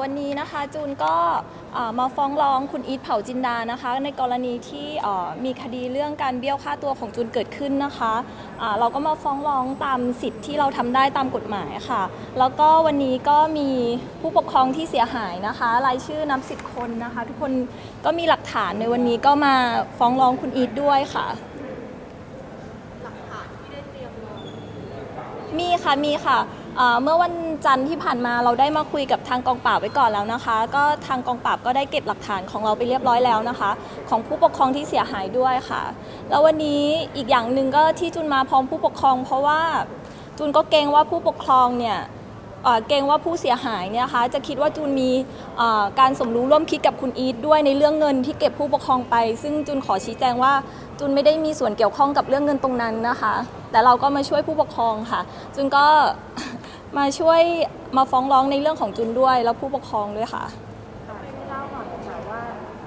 วันนี้นะคะจูนก็เอ่อมาฟ้องร้องคุณอีทเผาจินดานะคะ ในกรณีที่เอ่อมีคดีเรื่องการเบี้ยวค่าตัวของจูนเกิดขึ้นนะคะอ่าเราก็มาฟ้องร้องตามสิทธิ์ที่เราทำได้ตามกฎหมายค่ะ แล้วก็วันนี้ก็มีผู้ปกครองที่เสียหายนะคะรายชื่อนับสิบคนนะคะ ทุกคนก็มีหลักฐานในวันนี้ก็มาฟ้องร้องคุณอีทด้วยค่ะมีค่ะมีค่ะ เอ่อเมื่อวันจันทร์ที่ผ่านมาเราได้มาคุยกับทางกองปราบไว้ก่อนแล้วนะคะ ก็ทางกองปราบก็ได้เก็บหลักฐานของเราไปเรียบร้อยแล้วนะคะ ของผู้ปกครองที่เสียหายด้วยค่ะ แล้ววันนี้อีกอย่างหนึ่งก็ที่จุนมาพร้อมผู้ปกครอง เพราะว่าจุนก็เกรงว่าผู้ปกครองเนี่ยเอ่อเกรงว่าผู้เสียหายเนี่ยนะคะจะคิดว่าจูนมีเอ่อการสมรู้ร่วมคิดกับคุณอีทด้วยในเรื่องเงินที่เก็บผู้ปกครองไป ซึ่งจุนขอชี้แจงว่าจุนไม่ได้มีส่วนเกี่ยวข้องกับเรื่องเงินตรงนั้นนะคะ แต่เราก็มาช่วยผู้ปกครองค่ะจุนก็ มาช่วยมาฟ้องร้องในเรื่องของจุนด้วย แล้วผู้ปกครองด้วยค่ะค่ะให้เล่าหน่อยค่ะว่า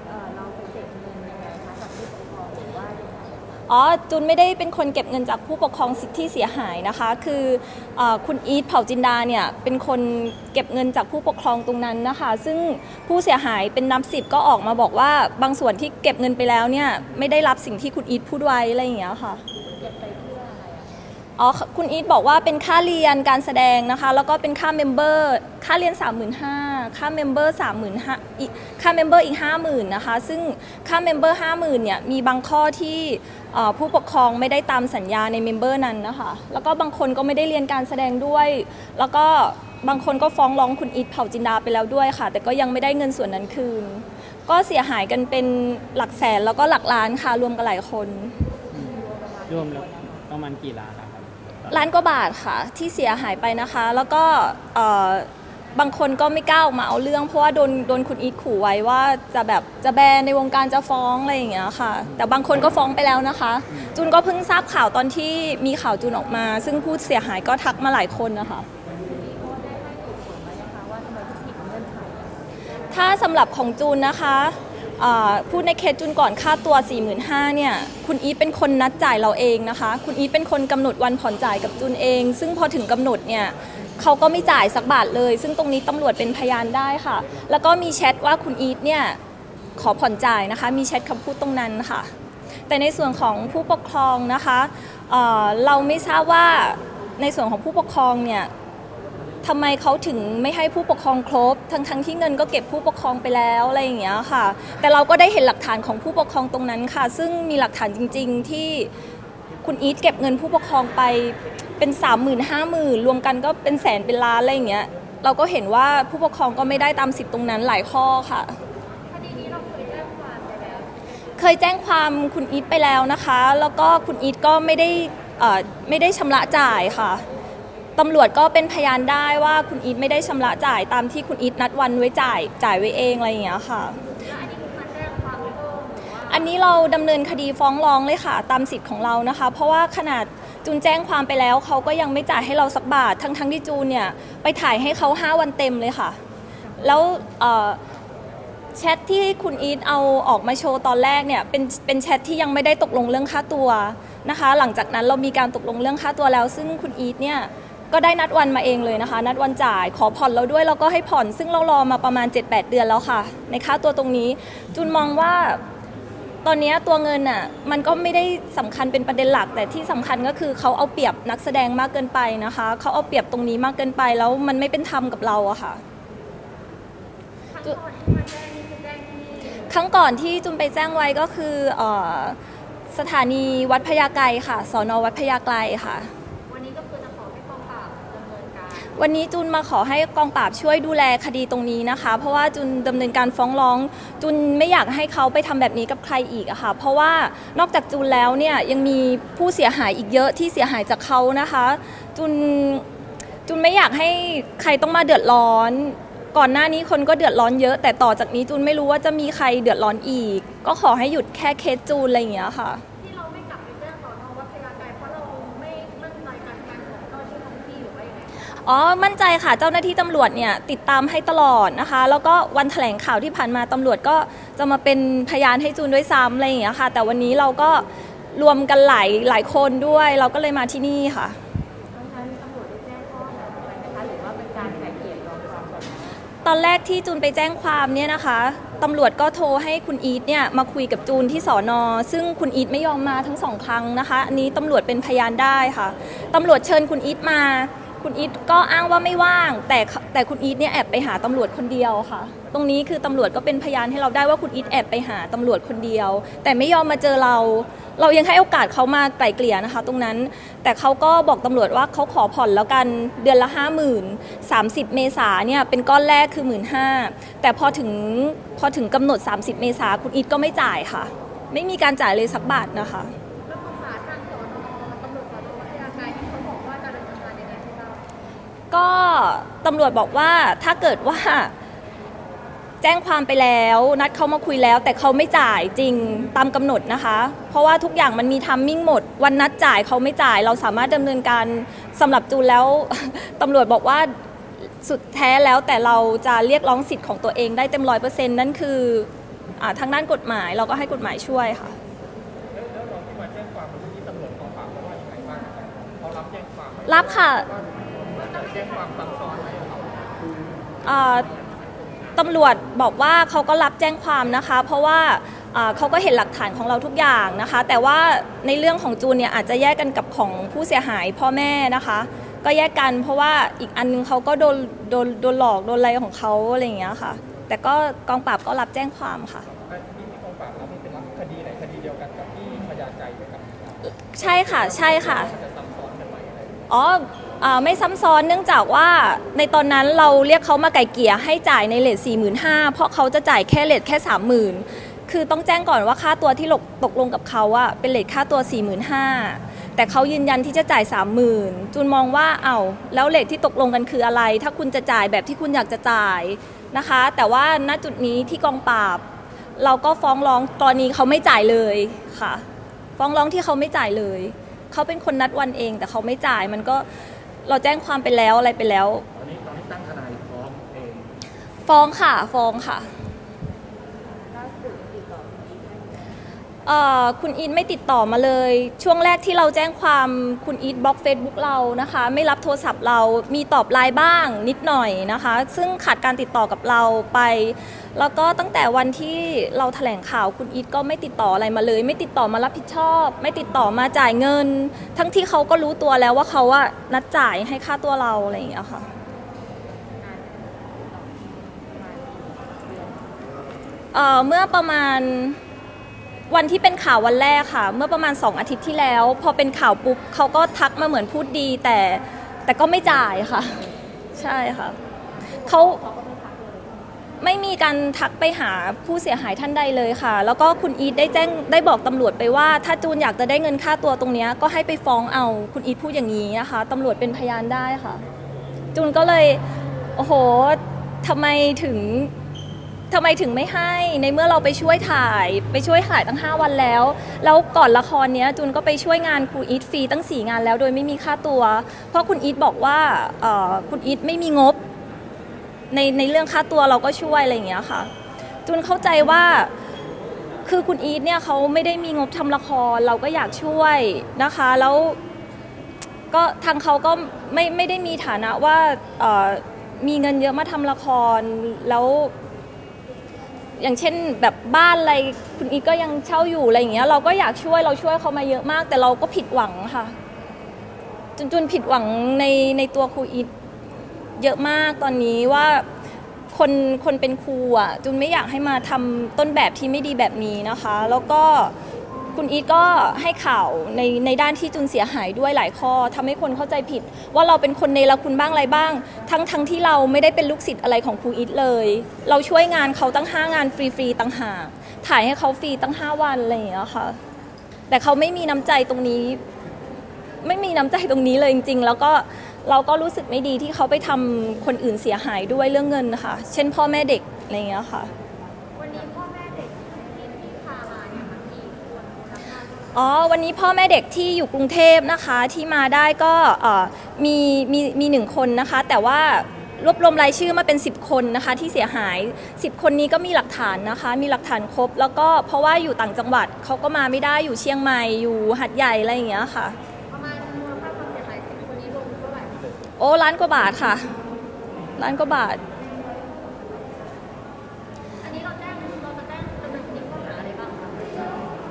เอ่อเราไปเก็บเงินยังไงคะจากผู้ปกครองหรือว่ายังไงอ๋อจุนไม่ได้เป็นคนเก็บเงินจากผู้ปกครองสิทธิเสียหายนะคะ คือเออคุณอีทเผ่าจินดาเนี่ยเป็นคนเก็บเงินจากผู้ปกครองตรงนั้นนะคะ ซึ่งผู้เสียหายเป็นนับสิบก็ออกมาบอกว่าบางส่วนที่เก็บเงินไปแล้วเนี่ยไม่ได้รับสิ่งที่คุณอีทพูดไว้อะไรอย่างเงี้ยค่ะ เก็บไปเพื่อ อ๋อคุณอีทบอกว่าเป็นค่าเรียนการแสดงนะคะ แล้วก็เป็นค่าเมมเบอร์ค่าเรียน 35,000ค่าเมมเบอร์35,000อีกค่าเมมเบอร์อีก 50,000นะคะ ซึ่งค่าเมมเบอร์50,000เนี่ยมีบางข้อที่ผู้ปกครองไม่ได้ตามสัญญาในเมมเบอร์นั้นนะคะ แล้วก็บางคนก็ไม่ได้เรียนการแสดงด้วย แล้วก็บางคนก็ฟ้องร้องคุณอีทเผ่าจินดาไปแล้วด้วยค่ะ แต่ก็ยังไม่ได้เงินส่วนนั้นคืน ก็เสียหายกันเป็นหลักแสนแล้วก็หลักล้านค่ะรวมกันหลายคน รวมแล้วประมาณกี่ล้าน ล้านกว่าบาทค่ะ ที่เสียหายไปนะคะ แล้วก็เอ่อบางคนก็ไม่กล้าออกมาเอาเรื่อง เพราะว่าโดนโดนคุณอีทขู่ไว้ว่าจะแบบจะแบนในวงการจะฟ้องอะไรอย่างเงี้ยค่ะ แต่บางคนก็ฟ้องไปแล้วนะคะจูนก็เพิ่งทราบข่าวตอนที่มีข่าวจูนออกมา ซึ่งผู้เสียหายก็ทักมาหลายคนนะคะ ถ้าสำหรับของจูนนะคะ พูดในเคสจูนก่อนค่าตัว 45,000เนี่ยคุณอีทเป็นคนนัดจ่ายเราเองนะคะ คุณอีทเป็นคนกำหนดวันผ่อนจ่ายกับจูนเอง ซึ่งพอถึงกำหนดเนี่ยเขาก็ไม่จ่ายสักบาทเลย ซึ่งตรงนี้ตำรวจเป็นพยานได้ค่ะ แล้วก็มีแชทว่าคุณอีทเนี่ยขอผ่อนจ่ายนะคะ มีแชทคำพูดตรงนั้นค่ะ แต่ในส่วนของผู้ปกครองนะคะเเราไม่ทราบว่าในส่วนของผู้ปกครองเนี่ย ทำไมเขาถึงไม่ให้ผู้ปกครองครบ ทั้งทั้งที่เงินก็เก็บผู้ปกครองไปแล้วอะไรอย่างเงี้ยค่ะ แต่เราก็ได้เห็นหลักฐานของผู้ปกครองตรงนั้นค่ะ ซึ่งมีหลักฐานจริง ๆ ที่คุณอีทเก็บเงินผู้ปกครองไปเป็น 3 0 0 0 0 5 0,000รวมกันก็เป็นแสนเป็นล้านอะไรอย่างเงี้ยเราก็เห็นว่าผู้ปกครองก็ไม่ได้ตามสิทธิ์ตรงนั้นหลายข้อค่ะ คดีนี้เราเคยแจ้งความไปแล้ว เคยแจ้งความคุณอีทไปแล้วนะคะ แล้วก็คุณอีทก็ไม่ได้เอ่อไม่ได้ชำระจ่ายค่ะ ตำรวจก็เป็นพยานได้ว่าคุณอีทไม่ได้ชำระจ่ายตามที่คุณอีทนัดวันไว้จ่ายจ่ายไว้เองอะไรอย่างเงี้ยค่ะ อันนี้เราดำเนินคดีฟ้องร้องเลยค่ะ ตามสิทธิ์ของเรานะคะ เพราะว่าขนาดจูนแจ้งความไปแล้วเขาก็ยังไม่จ่ายให้เราสักบาท ทั้งทั้งๆที่จูนเนี่ยไปถ่ายให้เขา5วันเต็มเลยค่ะ แล้วเอ่อแชทที่คุณอีทเอาออกมาโชว์ตอนแรกเนี่ยเป็นเป็นแชทที่ยังไม่ได้ตกลงเรื่องค่าตัวนะคะ หลังจากนั้นเรามีการตกลงเรื่องค่าตัวแล้ว ซึ่งคุณอีทเนี่ย ก็ได้นัดวันมาเองเลยนะคะ นัดวันจ่ายขอผ่อนเราด้วยแล้วก็ให้ผ่อน ซึ่งเรารอมาประมาณ 7-8 เดือนแล้วค่ะ ในค่าตัวตรงนี้ จุนมองว่าตอนนี้ตัวเงินอะมันก็ไม่ได้สำคัญเป็นประเด็นหลัก แต่ที่สำคัญก็คือเขาเอาเปรียบนักแสดงมากเกินไปนะคะ เขาเอาเปรียบตรงนี้มากเกินไปแล้วมันไม่เป็นธรรมกับเราอะค่ะครั้งก่อนที่จุนไปแจ้งไว้ก็คือออสถานีวัดพญาไกรค่ะสอนอวัดพญาไกรค่ะ วันนี้ก็คือ วันนี้จุนมาขอให้กองปราบช่วยดูแลคดีตรงนี้นะคะ เพราะว่าจุนดำเนินการฟ้องร้องจุนไม่อยากให้เขาไปทำแบบนี้กับใครอีกอะค่ะ เพราะว่านอกจากจุนแล้วเนี่ยยังมีผู้เสียหายอีกเยอะที่เสียหายจากเขานะคะจุนจุนไม่อยากให้ใครต้องมาเดือดร้อน ก่อนหน้านี้คนก็เดือดร้อนเยอะ แต่ต่อจากนี้จุนไม่รู้ว่าจะมีใครเดือดร้อนอีก ก็ขอให้หยุดแค่เคสจูนอะไรอย่างเงี้ยค่ะ อ๋อ มั่นใจค่ะ เจ้าหน้าที่ตำรวจเนี่ยติดตามให้ตลอดนะคะ แล้วก็วันแถลงข่าวที่ผ่านมาตำรวจก็จะมาเป็นพยานให้จูนด้วยซ้ำอะไรอย่างเงี้ยค่ะ แต่วันนี้เราก็รวมกันหลายหลายคนด้วย เราก็เลยมาที่นี่ค่ะทั้งนั้นตำรวจได้แจ้งข้อหาอะไรไหมคะหรือว่าเป็นการไกล่เกลี่ยยอมความกันตอนแรกที่จูนไปแจ้งความเนี่ยนะคะตำรวจก็โทรให้คุณอีทเนี่ยมาคุยกับจูนที่สอนอซึ่งคุณอีทไม่ยอมมาทั้งสองครั้งนะคะ อันนี้ตำรวจเป็นพยานได้ค่ะตำรวจเชิญคุณอีทมา คุณอีทก็อ้างว่าไม่ว่าง แต่แต่คุณอีทเนี่ยแอบไปหาตำรวจคนเดียวค่ะ ตรงนี้คือตำรวจก็เป็นพยานให้เราได้ว่าคุณอีทแอบไปหาตำรวจคนเดียว แต่ไม่ยอมมาเจอเรา เรายังให้โอกาสเขามาไกล่เกลี่ยนะคะ ตรงนั้นแต่เขาก็บอกตำรวจว่าเขาขอผ่อนแล้วกันเดือนละ 5 0,000 30 เมษาเนี่ยเป็นก้อนแรกคือ1 5ื่นห้าแต่พอถึงพอถึงกำหนด 30 เมษาคุณอีทก็ไม่จ่ายค่ะ ไม่มีการจ่ายเลยสักบาทนะคะ ก็ตำรวจบอกว่าถ้าเกิดว่า แจ้งความไปแล้ว นัดเขามาคุยแล้ว แต่เขาไม่จ่ายจริงตามกำหนดนะคะ เพราะว่าทุกอย่างมันมีทัมมิ่งหมด วันนัดจ่ายเขาไม่จ่าย เราสามารถดำเนินการสำหรับจูนแล้วตำรวจบอกว่าสุดแท้แล้วแต่เราจะเรียกร้องสิทธิ์ของตัวเองได้เต็มร้อยเปอร์เซ็นต์นั่นคืออาทางด้านกฎหมายเราก็ให้กฎหมายช่วยค่ะรับค่ะ เอ่อตำรวจบอกว่าเขาก็รับแจ้งความนะคะ เพราะว่าเอ่อเขาก็เห็นหลักฐานของเราทุกอย่างนะคะ แต่ว่าในเรื่องของจูนเนี่ยอาจจะแยกกันกับของผู้เสียหายพ่อแม่นะคะ ก็แยกกันเพราะว่าอีกอันนึงเขาก็โดนโดนโดนหลอกโดนอะไรของเขาอะไรอย่างเงี้ยค่ะ แต่ก็กองปราบก็รับแจ้งความค่ะใช่ค่ะ ใช่ค่ะอ๋ออ่าไม่ซ้ำซ้อนเนื่องจากว่าในตอนนั้นเราเรียกเขามาไก่เกลี่ยให้จ่ายในเลท4 5 0 0 0เพราะเขาจะจ่ายแค่เลทแค่ 30,000 คือต้องแจ้งก่อนว่าค่าตัวที่หลกตกลงกับเขาอะเป็นเลทค่าตัว 45,000 แต่เขายืนยันที่จะจ่าย 30,000 จูนมองว่าเอา้าแล้วเลทที่ตกลงกันคืออะไร ถ้าคุณจะจ่ายแบบที่คุณอยากจะจ่ายนะคะ แต่ว่าณจุดนี้ที่กองปราบ เราก็ฟ้องร้องกรณีเขาไม่จ่ายเลยค่ะ ฟ้องร้องที่เขาไม่จ่ายเลย เขาเป็นคนนัดวันเองแต่เขาไม่จ่ายมันก็ เราแจ้งความไปแล้วอะไรไปแล้ว ตอนนี้ตอนนี้ตั้งทนายฟ้องเอง ฟ้องค่ะ ฟ้องค่ะ เอ่อคุณอีทไม่ติดต่อมาเลย ช่วงแรกที่เราแจ้งความคุณอีทบล็อก Facebook เรานะคะ ไม่รับโทรศัพท์เรามีตอบไลน์บ้างนิดหน่อยนะคะ ซึ่งขาดการติดต่อกับเราไป แล้วก็ตั้งแต่วันที่เราแถลงข่าวคุณอีทก็ไม่ติดต่ออะไรมาเลย ไม่ติดต่อมารับผิดชอบ ไม่ติดต่อมาจ่ายเงิน ทั้งที่เขาก็รู้ตัวแล้วว่าเขาอะนัดจ่ายให้ค่าตัวเราอะไรอย่างเงี้ยค่ะ เอ่อเมื่อประมาณ วันที่เป็นข่าววันแรกค่ะ เมื่อประมาณ 2 อาทิตย์ที่แล้ว พอเป็นข่าวปุ๊บเขาก็ทักมาเหมือนพูดดี แต่แต่ก็ไม่จ่ายค่ะ ใช่ค่ะเขาไม่มีการทักไปหาผู้เสียหายท่านใดเลยค่ะ แล้วก็คุณอีทได้แจ้งได้บอกตำรวจไปว่า ถ้าจูนอยากจะได้เงินค่าตัวตรงนี้ก็ให้ไปฟ้องเอาคุณอีทพูดอย่างนี้นะคะตำรวจเป็นพยานได้ค่ะ จูนก็เลยโอ้โหทำไมถึง ทำไมถึงไม่ให้ในเมื่อเราไปช่วยถ่าย ไปช่วยถ่ายตั้ง 5 วันแล้ว แล้วก่อนละครเนี้ยจูนก็ไปช่วยงานครูอีทฟรีตั้ง 4 งานแล้วโดยไม่มีค่าตัว เพราะคุณอีทบอกว่าเอ่อคุณอีทไม่มีงบ ในในเรื่องค่าตัวเราก็ช่วยอะไรอย่างเงี้ยค่ะจูนเข้าใจว่าคือคุณอีทเนี่ยเขาไม่ได้มีงบทำละครเราก็อยากช่วยนะคะแล้วก็ทางเขาก็ไม่ไม่ได้มีฐานะว่าเอ่อมีเงินเยอะมาทำละครแล้ว อย่างเช่นแบบบ้านอะไรคุณอีทก็ยังเช่าอยู่อะไรอย่างเงี้ยเราก็อยากช่วยเราช่วยเขามาเยอะมาก แต่เราก็ผิดหวังค่ะจนจนผิดหวังในในตัวครูอีทเยอะมากตอนนี้ว่าคนคนเป็นครูอะจุนไม่อยากให้มาทำต้นแบบที่ไม่ดีแบบนี้นะคะ แล้วก็ คุณอีทก็ให้ข่าวในในด้านที่จุนเสียหายด้วยหลายข้อทำให้คนเข้าใจผิด ว่าเราเป็นคนในละคุณบ้างอะไรบ้าง ทั้งทั้งที่เราไม่ได้เป็นลูกศิษย์อะไรของครูอีทเลย เราช่วยงานเขาตั้ง5งานฟรีๆตั้งหากถ่ายให้เขาฟรีตั้ง5วันอะไรอย่างเงี้ยค่ะแต่เขาไม่มีน้ำใจตรงนี้ ไม่มีน้ำใจตรงนี้เลยจริง ๆ แล้วก็เราก็รู้สึกไม่ดีที่เขาไปทำคนอื่นเสียหายด้วยเรื่องเงินค่ะ เช่นพ่อแม่เด็กอะไรอย่างเงี้ยค่ะ วันนี้พ่อแม่เด็กที่ที่พามาเนี่ยค่ะกี่คนมูลค่า อ๋อ วันนี้พ่อแม่เด็กที่อยู่กรุงเทพนะคะที่มาได้ก็เอ่อมีมีมีหนึ่งคนนะคะ แต่ว่ารวบรวมรายชื่อมาเป็น 10 คนนะคะที่เสียหาย 10 คนนี้ก็มีหลักฐานนะคะ มีหลักฐานครบ แล้วก็เพราะว่าอยู่ต่างจังหวัดเขาก็มาไม่ได้อยู่เชียงใหม่อยู่หัดใหญ่อะไรอย่างเงี้ยค่ะ ประมาณมูลค่าความเสียหายสิบคนนี้รวมเท่าไหร่ โอ้ล้านกว่าบาทค่ะล้านกว่าบาท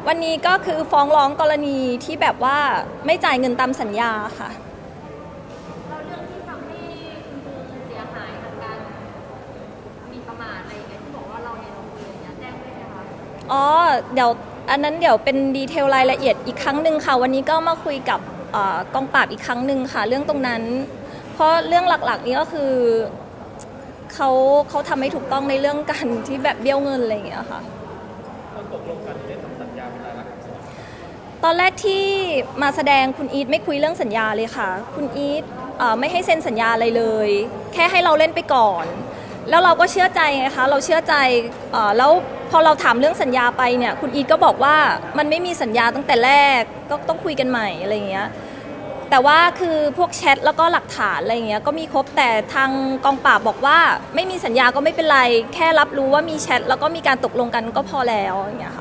วันนี้ก็คือฟ้องร้องกรณีที่แบบว่าไม่จ่ายเงินตามสัญญาค่ะ เราเรื่องที่ทำให้คุณครูเสียหายทางการหมีประมาทอะไรอย่างเงี้ยที่บอกว่าเราในโรงเรียนเนี่ยแจ้งได้ไหมคะอ๋อ เดี๋ยวอันนั้นเดี๋ยวเป็นดีเทลรายละเอียดอีกครั้งหนึ่งค่ะ วันนี้ก็มาคุยกับเอ่อกองปราบอีกครั้งหนึ่งค่ะ เรื่องตรงนั้น เพราะเรื่องหลักๆนี้ก็คือเขาเขาทำไม่ถูกต้องในเรื่องการที่แบบเบี้ยวเงินอะไรอย่างเงี้ยค่ะ ตอนแรกที่มาแสดงคุณอีทไม่คุยเรื่องสัญญาเลยค่ะ คุณอีทเอ่อไม่ให้เซ็นสัญญาอะไรเลย แค่ให้เราเล่นไปก่อน แล้วเราก็เชื่อใจไงคะเราเชื่อใจเอ่อแล้วพอเราถามเรื่องสัญญาไปเนี่ยคุณอีทก็บอกว่ามันไม่มีสัญญาตั้งแต่แรกก็ต้องคุยกันใหม่อะไรอย่างเงี้ยแต่ว่าคือพวกแชทแล้วก็หลักฐานอะไรอย่างเงี้ยก็มีครบแต่ทางกองปราบบอกว่า ไม่มีสัญญาก็ไม่เป็นไร แค่รับรู้ว่ามีแชทแล้วก็มีการตกลงกันก็พอแล้วอย่างเงี้ยค่ะ